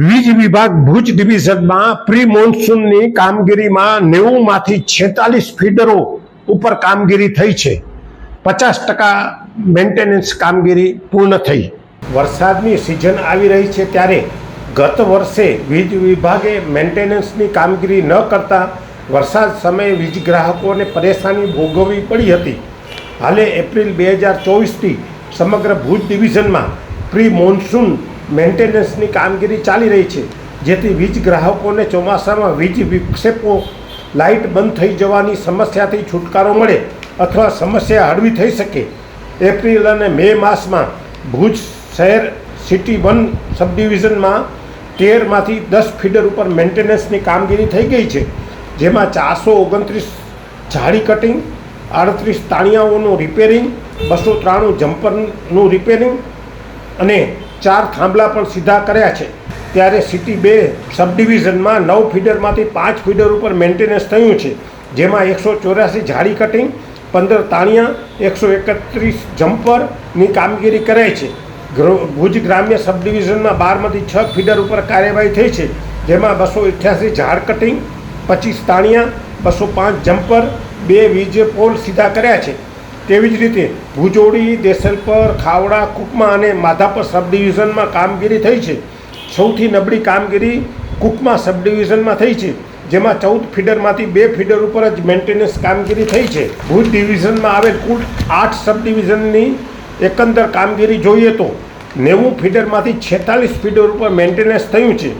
વીજ વિભાગ ભુજ ડિવિઝનમાં પ્રી મોન્સૂનની કામગીરીમાં નેવું માંથી છેતાલીસ ફીડરો ઉપર કામગીરી થઈ છે. પચાસ ટકા મેન્ટેનન્સ કામગીરી પૂર્ણ થઈ. વરસાદની સિઝન આવી રહી છે ત્યારે ગત વર્ષે વીજ વિભાગે મેન્ટેનન્સની કામગીરી ન કરતા વરસાદ સમયે વીજ ગ્રાહકોને પરેશાની ભોગવવી પડી હતી. હાલે એપ્રિલ બે હજાર ચોવીસથી સમગ્ર ભુજ ડિવિઝનમાં પ્રી મોન્સૂન મેન્ટેનન્સની કામગીરી ચાલી રહી છે, જેથી વીજ ગ્રાહકોને ચોમાસામાં વીજ વિક્ષેપો, લાઇટ બંધ થઈ જવાની સમસ્યાથી છુટકારો મળે અથવા સમસ્યા હળવી થઈ શકે. એપ્રિલ અને મે માસમાં ભુજ શહેર સિટી વન સબડિવિઝનમાં તેરમાંથી દસ ફીડર ઉપર મેન્ટેનન્સની કામગીરી થઈ ગઈ છે, જેમાં ચારસો ઓગણત્રીસ જાળી કટિંગ, આડત્રીસ તાણિયાઓનું રિપેરિંગ, બસો ત્રાણું જમ્પરનું રિપેરિંગ અને ચાર થાંભલા પણ સીધા કર્યા છે. ત્યારે સિટી બે સબડિવિઝનમાં નવ ફીડરમાંથી પાંચ ફીડર ઉપર મેન્ટેનન્સ થયું છે. જેમાં એકસો ચોર્યાસી ઝાડી કટિંગ, પંદર તાણિયા, એકસો એકત્રીસ જમ્પરની કામગીરી કરાઈ છે. ભુજ ગ્રામ્ય સબડિવિઝનમાં બારમાંથી છ ફીડર ઉપર કાર્યવાહી થઈ છે, જેમાં બસો અઠ્યાસી ઝાડ કટિંગ, પચીસ તાણિયા, બસો પાંચ જમ્પર, બે વીજ પોલ સીધા કર્યા છે. તેવી જ રીતે ભુજોડી, દેસલપર, ખાવડા, કુકમા અને માધાપર સબડિવિઝનમાં કામગીરી થઈ છે. સૌથી નબળી કામગીરી કુકમા સબડિવિઝનમાં થઈ છે, જેમાં ચૌદ ફીડરમાંથી બે ફીડર ઉપર જ મેન્ટેનન્સ કામગીરી થઈ છે. ભુજ ડિવિઝનમાં આવેલ કુલ આઠ સબડિવિઝનની એકંદર કામગીરી જોઈએ તો નેવું ફીડરમાંથી છેતાલીસ ફીડર ઉપર મેન્ટેનન્સ થયું છે.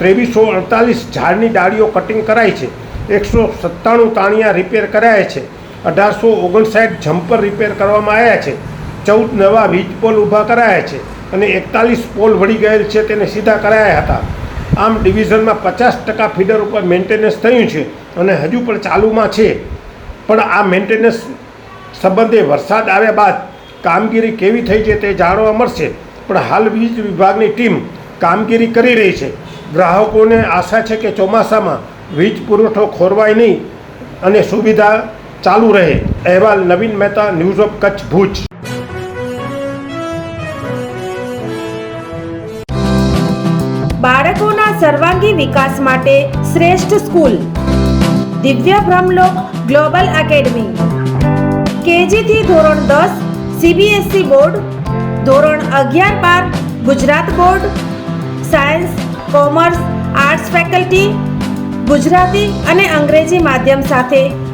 ત્રેવીસો અડતાલીસ ઝાડની ડાળીઓ કટિંગ કરાઈ છે. એકસો સત્તાણું તાણિયા રિપેર કરાયા છે. અઢારસો ઓગણસાઠ જમ્પર રિપેર કરવામાં આવ્યા છે. ચૌદ નવા વીજ પોલ ઊભા કરાયા છે અને એકતાલીસ પોલ વળી ગયેલ છે તેને સીધા કરાયા હતા. આમ ડિવિઝનમાં પચાસ ટકા ફીડર ઉપર મેન્ટેનન્સ થયું છે અને હજુ પણ ચાલુમાં છે. પણ આ મેન્ટેનન્સ સંબંધે વરસાદ આવ્યા બાદ કામગીરી કેવી થઈ છે તે જાણવા મળશે. પણ હાલ વીજ વિભાગની ટીમ કામગીરી કરી રહી છે. ગ્રાહકોને આશા છે કે ચોમાસામાં વીજ પુરવઠો ખોરવાય નહીં અને સુવિધા ચાલુ રહે. અહેવાલ નવીન મહેતા, ન્યૂઝ ઓફ કચ્છ, ભુજ. બાળકોના સર્વાંગી વિકાસ માટે શ્રેષ્ઠ સ્કૂલ. દિવ્ય બ્રહ્મલોક ગ્લોબલ એકેડમી. કેજીથી ધોરણ દસ, સીબીએસઈ બોર્ડ. ધોરણ અગિયાર બાર, Gujarat board. Science, commerce, arts faculty. Gujarati અને અંગ્રેજી માધ્યમ સાથે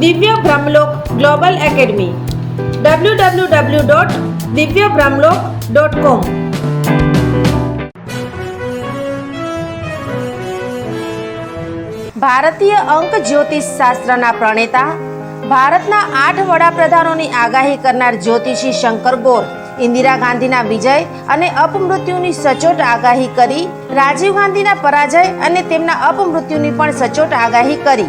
Divya Brahmlok global academy W W W dot Divya Brahmlok dot કોમ ભારતીય અંક જ્યોતિષ શાસ્ત્રના પ્રણેતા, ભારતના આઠ વડાપ્રધાનોની આગાહી કરનાર જ્યોતિષી શંકર ગોર, ઇન્દિરા ગાંધીના વિજય અને અપમૃત્યુની સચોટ આગાહી કરી, રાજીવ ગાંધીના પરાજય અને તેમના અપમૃત્યુની પણ સચોટ આગાહી કરી.